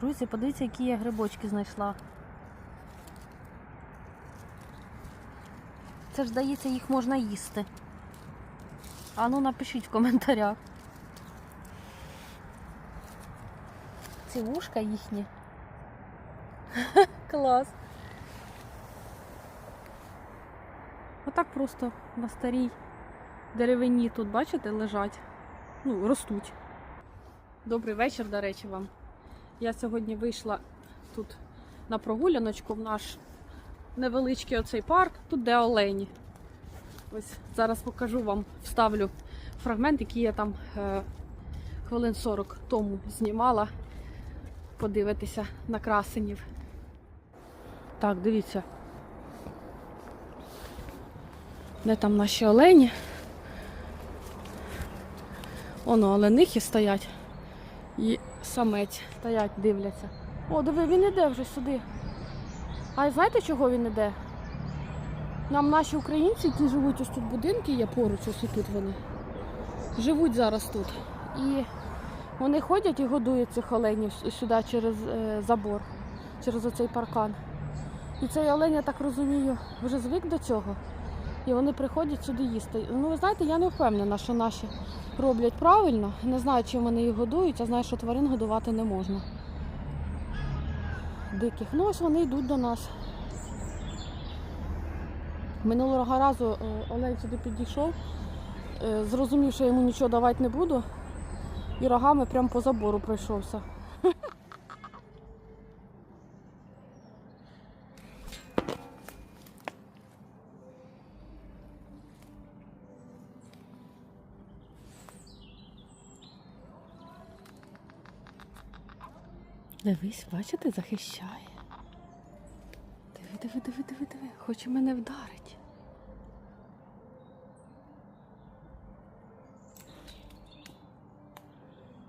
Друзі, подивіться, які я грибочки знайшла. Це ж здається, їх можна їсти. А ну напишіть в коментарях. Ці вушка їхні. Клас. Отак просто на старій деревині тут, бачите, лежать. Ну, ростуть. Добрий вечір, до речі, вам. Я сьогодні вийшла тут на прогуляночку в наш невеличкий оцей парк, тут де олені. Ось зараз покажу вам, вставлю фрагмент, який я там е, хвилин 40 тому знімала. Подивитися на красенів. Так, дивіться. Де там наші олені? Оно, оленихи стоять. І самець стоять, дивляться. О, диви, він іде вже сюди. А знаєте, чого він іде? Нам наші українці, які живуть ось тут будинки, є поруч, ось тут вони. Живуть зараз тут. І вони ходять і годують цих оленів сюди через е, забор, через оцей паркан. І цей олень, я так розумію, вже звик до цього. І вони приходять сюди їсти. Ну, ви знаєте, я не впевнена, що наші роблять правильно. Не знаю, чим вони їх годують, а знаю, що тварин годувати не можна. Диких. Ну ось вони йдуть до нас. Минулого разу е, Олень сюди підійшов, е, зрозумів, що я йому нічого давати не буду, і рогами прямо по забору пройшовся. Дивись, бачите, захищає. Диви, диви, диви, диви, диви. Хоче мене вдарить.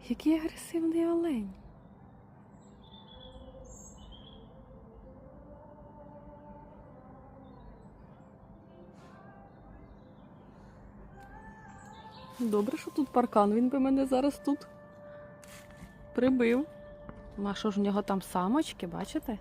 Який агресивний олень. Добре, що тут паркан, він би мене зараз тут прибив. Ну, А що ж в нього там самочки, бачите?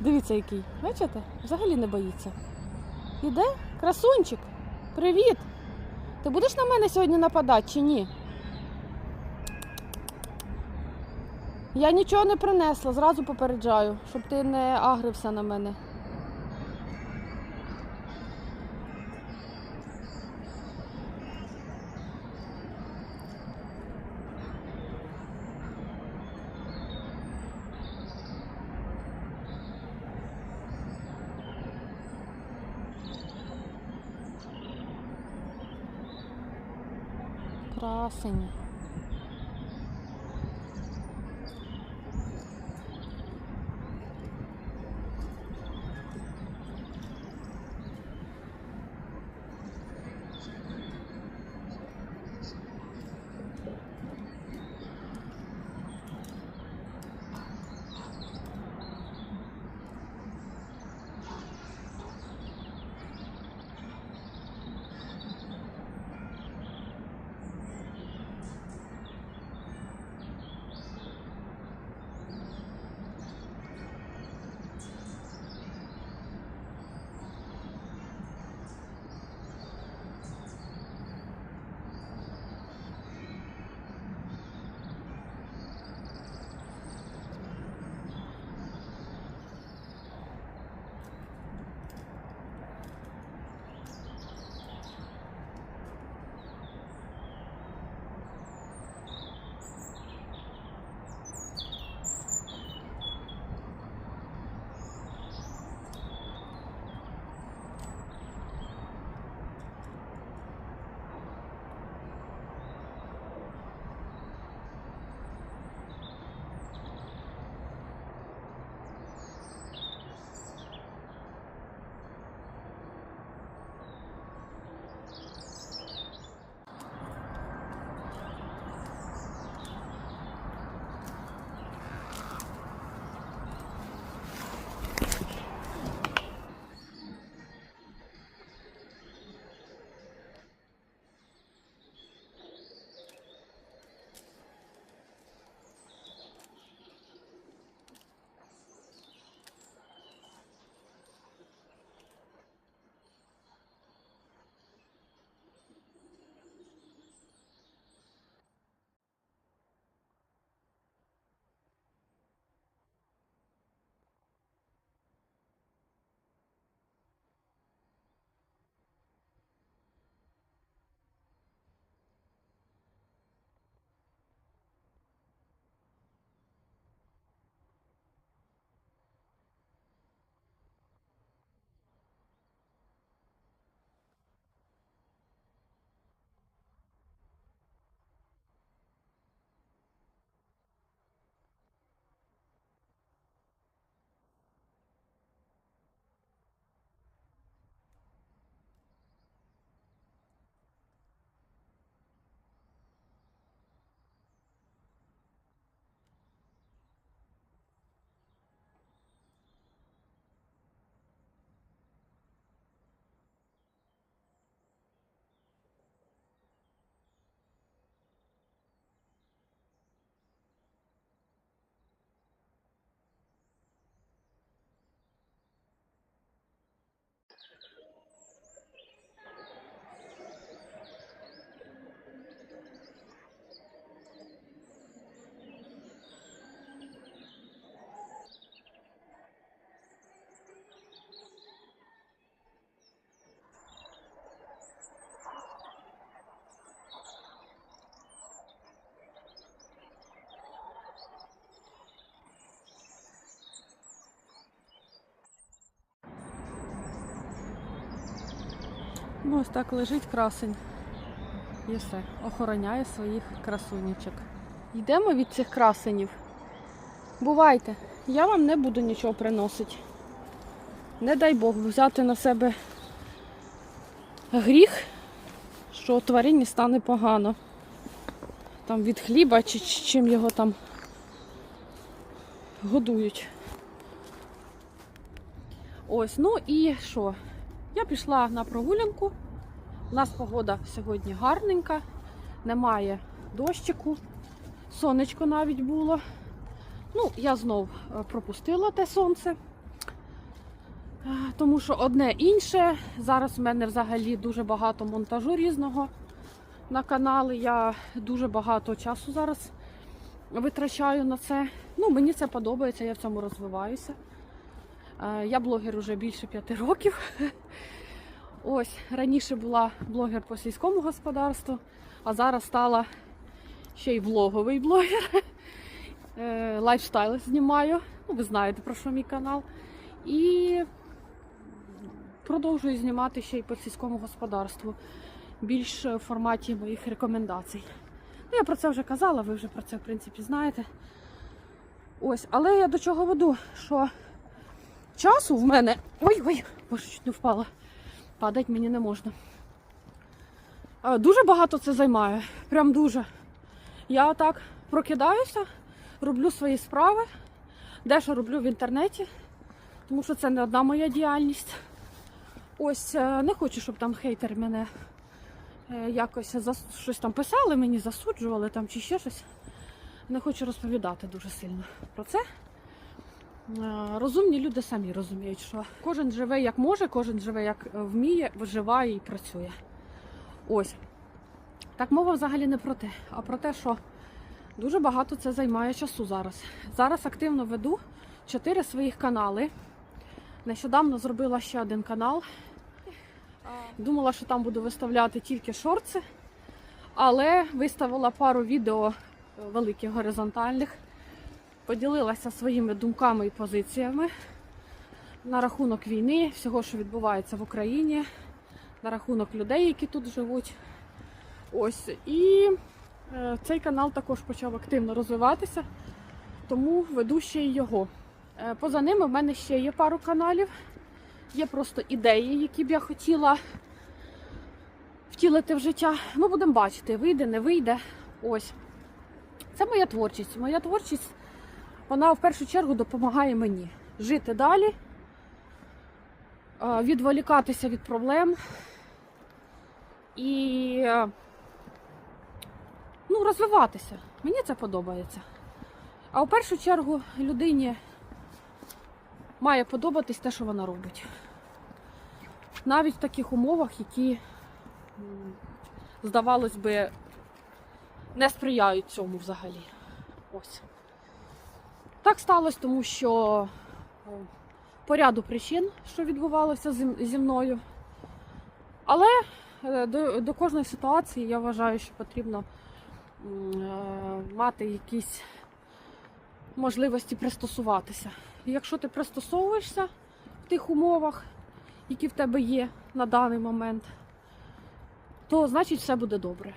Дивіться, який. Бачите? Взагалі не боїться. Іде? Красунчик. Привіт! Ти будеш на мене сьогодні нападати чи ні? Я нічого не принесла, зразу попереджаю, щоб ти не агрився на мене. Красень. Ну, ось так лежить красень. І все. Охороняє своїх красунічок. Йдемо від цих красенів. Бувайте, я вам не буду нічого приносити. Не дай Бог взяти на себе гріх, що тварині стане погано. Там від хліба чи чим його там годують. Ось, ну і що? Я пішла на прогулянку. У нас погода сьогодні гарненька, немає дощику, сонечко навіть було. Ну, я знов е, пропустила те сонце. Е, Тому що одне інше. Зараз в мене взагалі дуже багато монтажу різного на канали. Я дуже багато часу зараз витрачаю на це. Ну, мені це подобається, я в цьому розвиваюся. Е, Я блогер уже більше п'яти років. Ось раніше була блогер по сільському господарству, а зараз стала ще й влоговий блогер. Е, Лайфстайл знімаю. Ну, ви знаєте про що мій канал. І продовжую знімати ще й по сільському господарству. Більш в форматі моїх рекомендацій. Ну, я про це вже казала, ви вже про це в принципі знаєте. Ось, але я до чого веду, що часу в мене. Ой-ой, боже, чуть не впала. Падати мені не можна. Дуже багато це займає. Прям дуже. Я отак прокидаюся, роблю свої справи, дещо роблю в інтернеті, тому що це не одна моя діяльність. Ось е, не хочу, щоб там хейтери мене е, якось зас- щось там писали, мені засуджували там чи ще щось. Не хочу розповідати дуже сильно про це. Е, Розумні люди самі розуміють, що кожен живе як може, кожен живе як е, вміє, виживає і працює. Ось. Так мова взагалі не про те, а про те, що дуже багато це займає часу зараз. Зараз активно веду чотири своїх канали. Нещодавно зробила ще один канал. Думала, що там буду виставляти тільки шорти, але виставила пару відео е, великих горизонтальних поділилася своїми думками і позиціями на рахунок війни, всього, що відбувається в Україні, на рахунок людей, які тут живуть. Ось. І е, цей канал також почав активно розвиватися, тому веду ще й його. Е, поза ними в мене ще є пару каналів. Є просто ідеї, які б я хотіла втілити в життя. Ну, будемо бачити, вийде, не вийде. Ось. Це моя творчість. Моя творчість вона в першу чергу допомагає мені жити далі, е, відволікатися від проблем і е, ну, розвиватися. Мені це подобається. А в першу чергу людині має подобатись те, що вона робить. Навіть в таких умовах, які, здавалось би, не сприяють цьому взагалі. Ось. Так сталося, тому що о, по ряду причин, що відбувалося зі мною. Але е, до, до кожної ситуації я вважаю, що потрібно е, мати якісь можливості пристосуватися. Якщо ти пристосовуєшся в тих умовах, які в тебе є на даний момент, то значить все буде добре.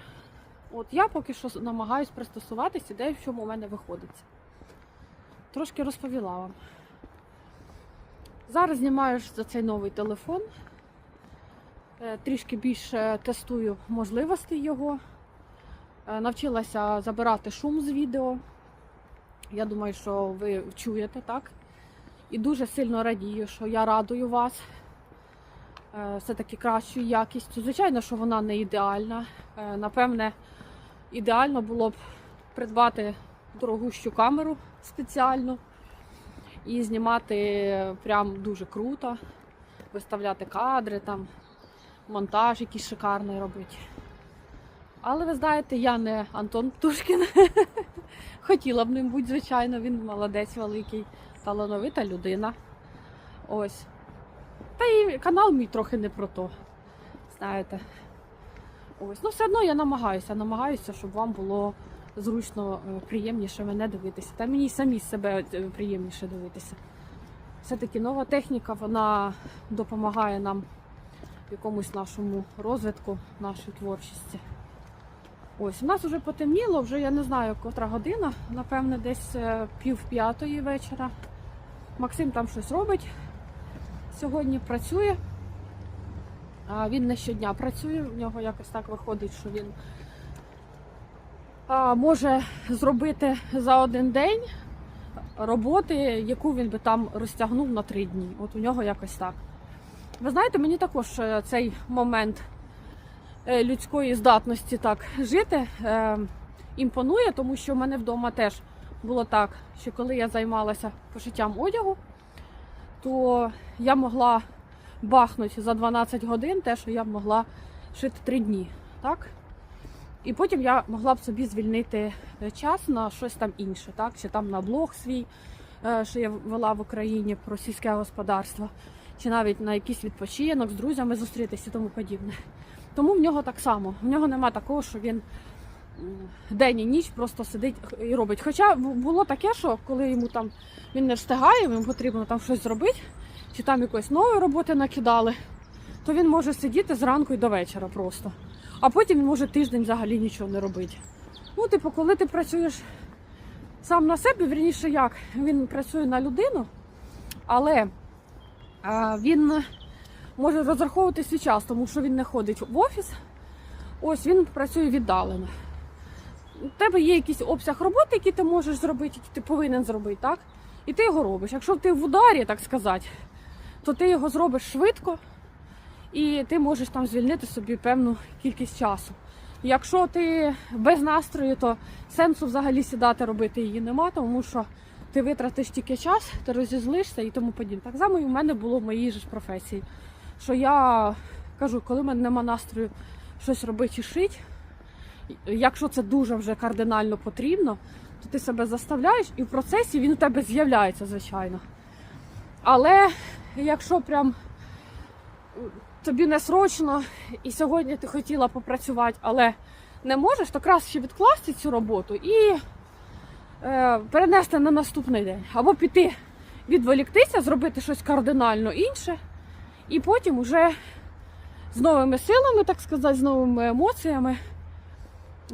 От я поки що намагаюся пристосуватися, де в чому у мене виходить. Трошки розповіла вам. Зараз знімаю за цей новий телефон. Е, Трішки більше тестую можливості його. Е, Навчилася забирати шум з відео. Я думаю, що ви чуєте так. І дуже сильно радію, що я радую вас. Е, Все-таки кращою якістю. Звичайно, що вона не ідеальна. Напевне, ідеально було б придбати дорогущу камеру спеціальну і знімати прям дуже круто, виставляти кадри, там, монтаж якийсь шикарний робити. Але ви знаєте, я не Антон Птушкін. Хотіла б ним бути, звичайно, він молодець великий, талановита людина. Ось. Та і канал мій трохи не про то. Знаєте. Ось. Ну, все одно я намагаюся, намагаюся, щоб вам було зручно, е, приємніше мене дивитися. Та мені самі себе е, приємніше дивитися. Все-таки нова техніка, вона допомагає нам в якомусь нашому розвитку, нашої творчості. Ось, у нас вже потемніло, вже я не знаю, котра година, напевне, десь е, пів п'ятої вечора. Максим там щось робить. Сьогодні працює. А він не щодня працює, в нього якось так виходить, що він може зробити за один день роботи, яку він би там розтягнув на три дні. От у нього якось так. Ви знаєте, мені також е, цей момент е, людської здатності так жити е, імпонує, тому що в мене вдома теж було так, що коли я займалася пошиттям одягу, то я могла бахнути за 12 годин те, що я могла шити 3 дні. Так? І потім я могла б собі звільнити е, час на щось там інше, так? чи там на блог свій, е, що я вела в Україні про сільське господарство, чи навіть на якийсь відпочинок з друзями зустрітися і тому подібне. Тому в нього так само. В нього нема такого, що він день і ніч просто сидить і робить. Хоча було таке, що коли йому там він не встигає, йому потрібно там щось зробити, чи там якоїсь нової роботи накидали, то він може сидіти зранку і до вечора просто. А потім він може тиждень взагалі нічого не робити. Ну, типу, коли ти працюєш сам на себе, вірніше як, він працює на людину, але він може розраховувати свій час, тому що він не ходить в офіс. Ось він працює віддалено. У тебе є якийсь обсяг роботи, який ти можеш зробити, який ти повинен зробити, так? І ти його робиш. Якщо ти в ударі, так сказати, то ти його зробиш швидко і ти можеш там звільнити собі певну кількість часу. Якщо ти без настрою, то сенсу взагалі сідати робити її нема, тому що ти витратиш тільки час, ти розізлишся і тому подібне. Так само і в мене було в моїй же ж професії. Що я кажу, коли в мене нема настрою щось робити чи шити, якщо це дуже вже кардинально потрібно, то ти себе заставляєш і в процесі він у тебе з'являється, звичайно. Але якщо прям тобі не срочно, і сьогодні ти хотіла попрацювати, але не можеш, то краще відкласти цю роботу і е, перенести на наступний день. Або піти відволіктися, зробити щось кардинально інше, і потім уже з новими силами, так сказати, з новими емоціями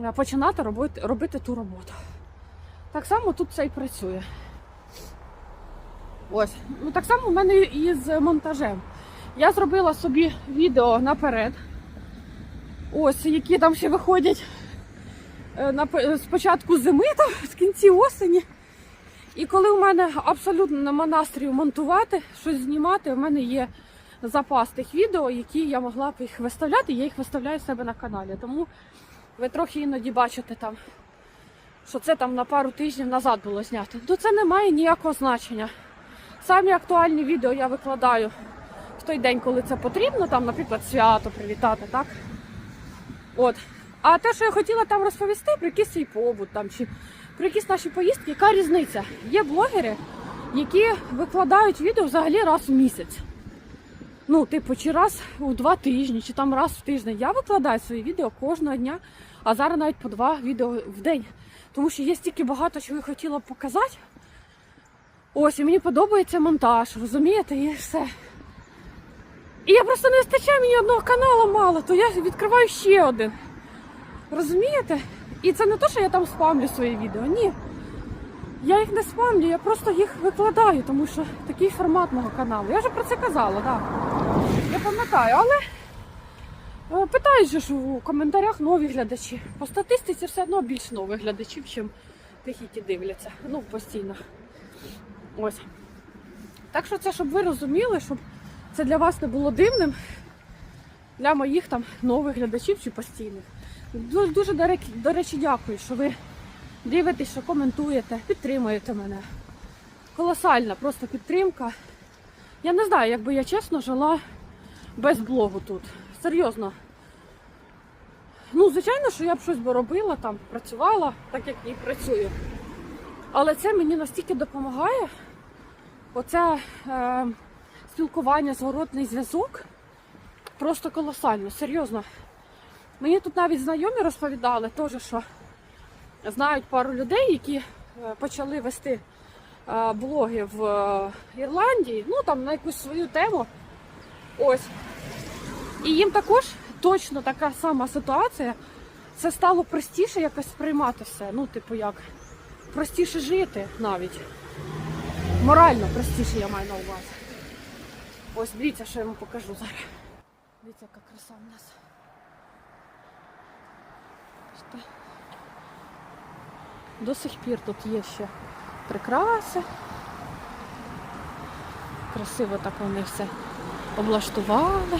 е, починати робити, робити ту роботу. Так само тут це і працює. Ось. Ну, так само в мене і з монтажем. Я зробила собі відео наперед. Ось, які там ще виходять е, з початку зими, там, з кінці осені. І коли в мене абсолютно нема настрою монтувати, щось знімати, в мене є запас тих відео, які я могла б їх виставляти, я їх виставляю в себе на каналі. Тому ви трохи іноді бачите там, що це там на пару тижнів назад було знято. То це не має ніякого значення. Самі актуальні відео я викладаю той день, коли це потрібно, там, наприклад, свято привітати, так? От. А те, що я хотіла там розповісти, про якийсь свій побут там, чи про якісь наші поїздки, яка різниця? Є блогери, які викладають відео взагалі раз в місяць. Ну, типу, чи раз у два тижні, чи там раз в тиждень. Я викладаю свої відео кожного дня, а зараз навіть по два відео в день. Тому що є стільки багато, чого я хотіла показати. Ось, і мені подобається монтаж, розумієте, і все. І я просто не вистачає мені одного каналу мало, то я відкриваю ще один. Розумієте? І це не те, що я там спамлю свої відео. Ні. Я їх не спамлю, я просто їх викладаю, тому що такий формат мого каналу. Я вже про це казала, так. Я пам'ятаю, але е, питають же ж у коментарях нові глядачі. По статистиці все одно більш нових глядачів, ніж тих, які дивляться. Ну, постійно. Ось. Так що це, щоб ви розуміли, щоб це для вас не було дивним, для моїх там нових глядачів чи постійних. Дуже, дуже до речі- дякую, що ви дивитесь, що коментуєте, підтримуєте мене. Колосальна просто підтримка. Я не знаю, якби я чесно жила без блогу тут. Серйозно. Ну, звичайно, що я б щось би робила, там, працювала, так як і працюю. Але це мені настільки допомагає. Оце е, спілкування, зворотний зв'язок просто колосально, серйозно. Мені тут навіть знайомі розповідали, теж, що знають пару людей, які е, почали вести е, блоги в е, Ірландії, ну там на якусь свою тему. Ось. І їм також точно така сама ситуація. Це стало простіше якось сприймати все. Ну, типу, як простіше жити навіть. Морально простіше я маю на увазі. Ось дивіться, що я вам покажу зараз. Дивіться, яка краса в нас. До сих пір тут є ще прикраси. Красиво так вони все облаштували.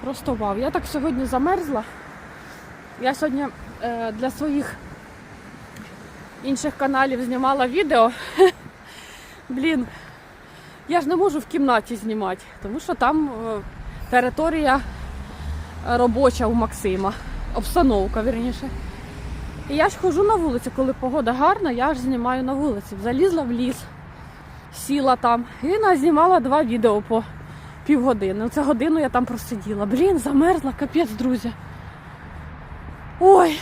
Просто вау. Я так сьогодні замерзла. Я сьогодні е, для своїх інших каналів знімала відео Блін, я ж не можу в кімнаті знімати, тому що там е, територія робоча у Максима, обстановка, вірніше. І я ж хожу на вулиці, коли погода гарна, я ж знімаю на вулиці. Залізла в ліс, сіла там і знімала два відео по півгодини. Оце годину я там просиділа. Блін, замерзла, капець, друзі. Ой,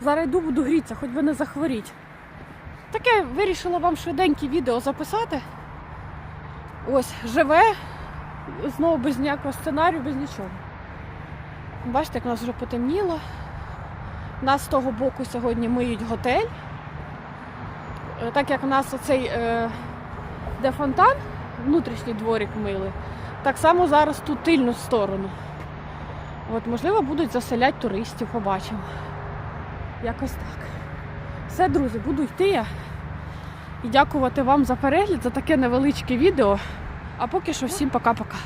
зараз йду буду грітися, хоч би не захворіть. Таке вирішила вам швиденьке відео записати. Ось, живе, знову без ніякого сценарію, без нічого. Бачите, як у нас вже потемніло. Нас з того боку сьогодні миють готель. Е, Так як у нас оцей е, де фонтан, внутрішній дворик мили, так само зараз тут тильну сторону. От, можливо, будуть заселяти туристів, побачимо. Якось так. Все, друзі, буду йти я. І дякувати вам за перегляд, за таке невеличке відео. А поки що всім пока-пока.